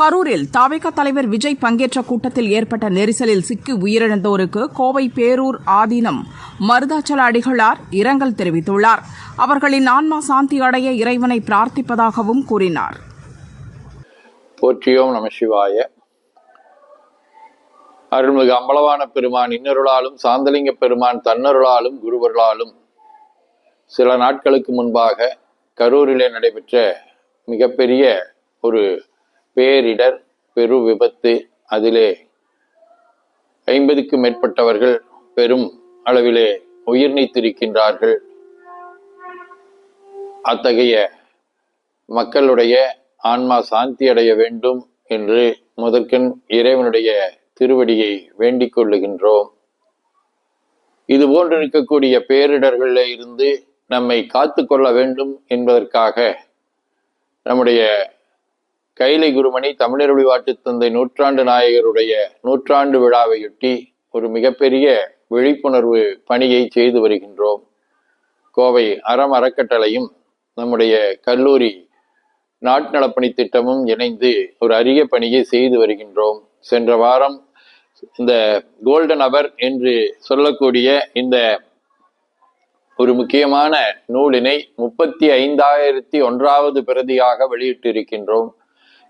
கரூரில் தாவேக தலைவர் விஜய் பங்கேற்ற கூட்டத்தில் ஏற்பட்ட நெரிசலில் சிக்கி உயிரிழந்தோருக்கு கோவை பேரூர் ஆதீனம் மருதாச்சல அடிகளார் இரங்கல் தெரிவித்துள்ளார். அவர்களின் ஆன்மா சாந்தி அடைய இறைவனை பிரார்த்திப்பதாகவும் கூறினார். போற்றியோம் நம சிவாய. அருள்மிகு அம்பலவான பெருமான் இன்னருளாலும் சாந்தலிங்க பெருமான் தன்னருளாலும் குருவருளாலும் சில நாட்களுக்கு முன்பாக கரூரிலே நடைபெற்ற மிகப்பெரிய ஒரு பேரிடர் பெரு விபத்து அதிலே ஐம்பதுக்கு மேற்பட்டவர்கள் பெரும் அளவிலே உயிர் நீத்திருக்கின்றார்கள். அத்தகைய மக்களுடைய ஆன்மா சாந்தி அடைய வேண்டும் என்று முதற்கண் இறைவனுடைய திருவடியை வேண்டிக் கொள்ளுகின்றோம். இது போன்று இருக்கக்கூடிய பேரிடர்களில் இருந்து நம்மை காத்து கொள்ள வேண்டும் என்பதற்காக நம்முடைய கைலை குருமணி தமிழருளி வாட்டு தந்தை நூற்றாண்டு நாயகருடைய நூற்றாண்டு விழாவையொட்டி ஒரு மிகப்பெரிய விழிப்புணர்வு பணியை செய்து வருகின்றோம். கோவை அறம் அறக்கட்டளையும் நம்முடைய கல்லூரி நாட்நலப்பணி திட்டமும் இணைந்து ஒரு அரிய பணியை செய்து வருகின்றோம். சென்ற வாரம் இந்த கோல்டன் அவர் என்று சொல்லக்கூடிய இந்த ஒரு முக்கியமான நூலினை முப்பத்தி ஐந்தாயிரத்தி ஒன்றாவது பிரதியாக வெளியிட்டிருக்கின்றோம்.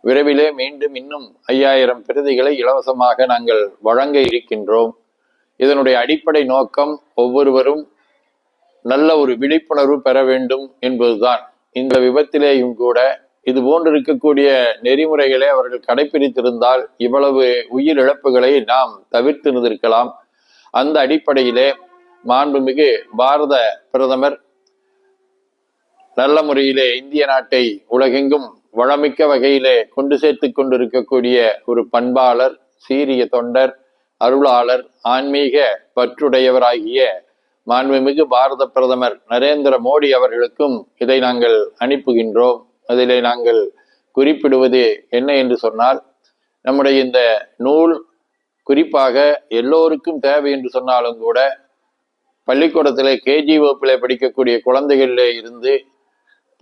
விரைவிலே மீண்டும் இன்னும் ஐயாயிரம் பிரதிகளை இலவசமாக நாங்கள் வழங்க இருக்கின்றோம். இதனுடைய அடிப்படை நோக்கம் ஒவ்வொருவரும் நல்ல ஒரு விழிப்புணர்வு பெற வேண்டும் என்பதுதான். இந்த விபத்திலேயும் கூட இது போன்று இருக்கக்கூடிய நெறிமுறைகளை அவர்கள் கடைபிடித்திருந்தால் இவ்வளவு உயிர் இழப்புகளை நாம் தவிர்த்திருந்திருக்கலாம் அந்த அடிப்படையிலே மாண்புமிகு பாரத பிரதமர் நல்ல முறையிலே இந்திய நாட்டை உலகெங்கும் வளமிக்க வகையிலே கொண்டு சேர்த்து கொண்டிருக்கக்கூடிய ஒரு பண்பாளர் சீரிய தொண்டர் அருளாளர் ஆன்மீக பற்றுடையவராகிய மாண்புமிகு பாரத பிரதமர் நரேந்திர மோடி அவர்களுக்கும் இதை நாங்கள் அனுப்புகின்றோம். அதிலே நாங்கள் குறிப்பிடுவது என்ன என்று சொன்னால் நம்முடைய இந்த நூல் குறிப்பாக எல்லோருக்கும் தேவை என்று சொன்னாலும் கூட பள்ளிக்கூடத்திலே கேஜி வகுப்பிலே படிக்கக்கூடிய குழந்தைகளிலே இருந்து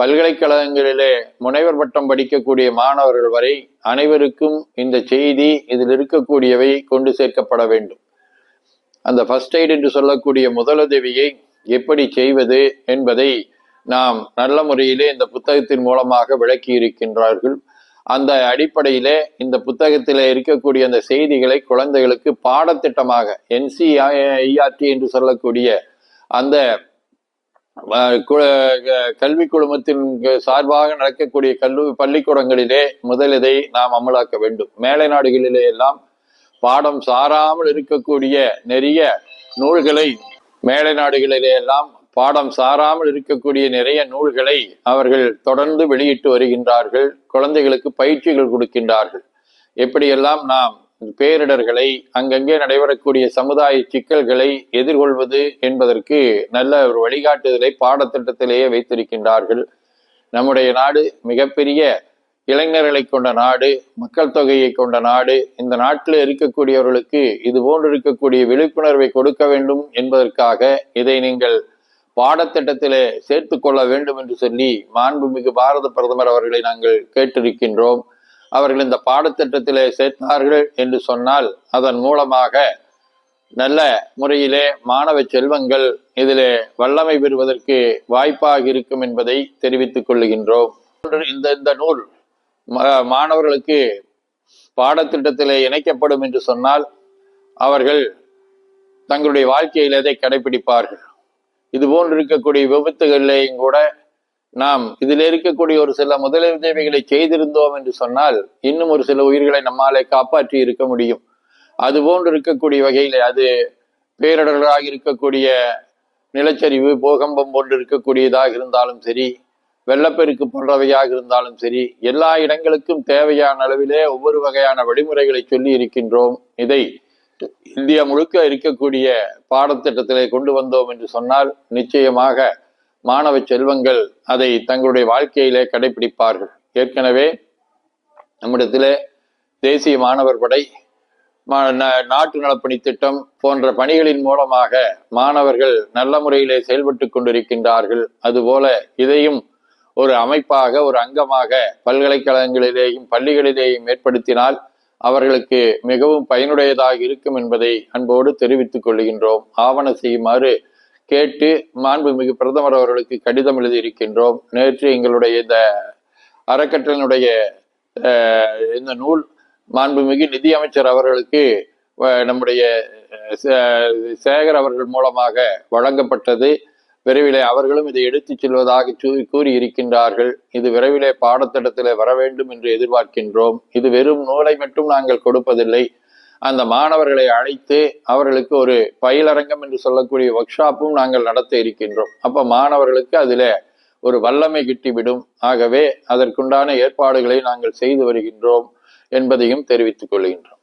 பல்கலைக்கழகங்களிலே முனைவர் பட்டம் படிக்கக்கூடிய மாணவர்கள் வரை அனைவருக்கும் இந்த செய்தி இதில் இருக்கக்கூடியவை கொண்டு சேர்க்கப்பட வேண்டும். அந்த ஃபர்ஸ்ட் எய்ட் என்று சொல்லக்கூடிய முதலுதவியை எப்படி செய்வது என்பதை நாம் நல்ல முறையிலே இந்த புத்தகத்தின் மூலமாக விளக்கி இருக்கின்றார்கள் அந்த அடிப்படையிலே இந்த புத்தகத்தில் இருக்கக்கூடிய அந்த செய்திகளை குழந்தைகளுக்கு பாடத்திட்டமாக என்சிஐஆர்டி என்று சொல்லக்கூடிய அந்த கல்வி குழுமத்தின் சார்பாக நடக்கக்கூடிய கல்லூரி பள்ளிக்கூடங்களிலே முதல் இதை நாம் அமலாக்க வேண்டும். மேலை நாடுகளிலே எல்லாம் பாடம் சாராமல் இருக்கக்கூடிய நிறைய நூல்களை மேலை நாடுகளிலே எல்லாம் பாடம் சாராமல் இருக்கக்கூடிய நிறைய நூல்களை அவர்கள் தொடர்ந்து வெளியிட்டு வருகின்றார்கள். குழந்தைகளுக்கு பயிற்சிகள் கொடுக்கின்றார்கள். எப்படியெல்லாம் நாம் பேரிடர்களை அங்கங்கே நடைபெறக்கூடிய சமுதாய சிக்கல்களை எதிர்கொள்வது என்பதற்கு நல்ல ஒரு வழிகாட்டுதலை பாடத்திட்டத்திலேயே வைத்திருக்கின்றார்கள். நம்முடைய நாடு மிகப்பெரிய இளைஞர்களை கொண்ட நாடு மக்கள் தொகையை கொண்ட நாடு இந்த நாட்டில் இருக்கக்கூடியவர்களுக்கு இது போன்று இருக்கக்கூடிய விழிப்புணர்வை கொடுக்க வேண்டும் என்பதற்காக இதை நீங்கள் பாடத்திட்டத்திலே சேர்த்து கொள்ள வேண்டும் என்று சொல்லி மாண்புமிகு பாரத பிரதமர் அவர்களை நாங்கள் கேட்டிருக்கின்றோம். அவர்கள் இந்த பாடத்திட்டத்திலே சேர்த்தார்கள் என்று சொன்னால் அதன் மூலமாக நல்ல முறையிலே மாணவ செல்வங்கள் இதிலே வல்லமை பெறுவதற்கு வாய்ப்பாக இருக்கும் என்பதை தெரிவித்துக் கொள்ளுகின்றோம் இந்த இந்த நூல் மாணவர்களுக்கு பாடத்திட்டத்திலே இணைக்கப்படும் என்று சொன்னால் அவர்கள் தங்களுடைய வாழ்க்கையில் எதை கடைபிடிப்பார்கள். இது போன்று இருக்கக்கூடிய விபத்துகளிலேயும் கூட நாம் இதில் இருக்கக்கூடிய ஒரு சில முதலுதவிகளை செய்திருந்தோம் என்று சொன்னால் இன்னும் ஒரு சில உயிர்களை நம்மாலே காப்பாற்றி இருக்க முடியும். அது போன்று இருக்கக்கூடிய வகையில் அது பேரிடர்களாக இருக்கக்கூடிய நிலச்சரிவு பூகம்பம் போன்று இருக்கக்கூடியதாக இருந்தாலும் சரி வெள்ளப்பெருக்கு போன்றவையாக இருந்தாலும் சரி எல்லா இடங்களுக்கும் தேவையான அளவிலே ஒவ்வொரு வகையான வழிமுறைகளை சொல்லி இருக்கின்றோம். இதை இந்தியா முழுக்க இருக்கக்கூடிய பாடத்திட்டத்திலே கொண்டு வந்தோம் என்று சொன்னால் நிச்சயமாக மாணவ செல்வங்கள் அதை தங்களுடைய வாழ்க்கையிலே கடைபிடிப்பார்கள். ஏற்கனவே நம்மிடத்திலே தேசிய மாணவர் படை நாட்டு நலப்பணி திட்டம் போன்ற பணிகளின் மூலமாக மாணவர்கள் நல்ல முறையிலே செயல்பட்டு கொண்டிருக்கின்றார்கள். அதுபோல இதையும் ஒரு அமைப்பாக ஒரு அங்கமாக பல்கலைக்கழகங்களிலேயும் பள்ளிகளிலேயும் ஏற்படுத்தினால் அவர்களுக்கு மிகவும் பயனுடையதாக இருக்கும் என்பதை அன்போடு தெரிவித்துக் கொள்கின்றோம். ஆவண செய்யுமாறு கேட்டு மாண்புமிகு பிரதமர் அவர்களுக்கு கடிதம் எழுதியிருக்கின்றோம். நேற்று எங்களுடைய இந்த அறக்கட்டளையினுடைய இந்த நூல் மாண்புமிகு நிதியமைச்சர் அவர்களுக்கு நம்முடைய சே- சேகர் அவர்கள் மூலமாக வழங்கப்பட்டது. விரைவிலே அவர்களும் இதை எடுத்துச் செல்வதாக கூறியிருக்கின்றார்கள். இது விரைவிலே பாடத்திட்டத்திலே வர வேண்டும் என்று எதிர்பார்க்கின்றோம். இது வெறும் நூலை மட்டும் நாங்கள் கொடுப்பதில்லை. அந்த மாணவர்களை அழைத்து அவர்களுக்கு ஒரு பயிலரங்கம் என்று சொல்லக்கூடிய ஒர்க் ஷாப்பும் நாங்கள் நடத்த இருக்கின்றோம். அப்ப மாணவர்களுக்கு அதில் ஒரு வல்லமை கிட்டிவிடும். ஆகவே அதற்குண்டான ஏற்பாடுகளை நாங்கள் செய்து வருகின்றோம் என்பதையும் தெரிவித்துக் கொள்கின்றோம்.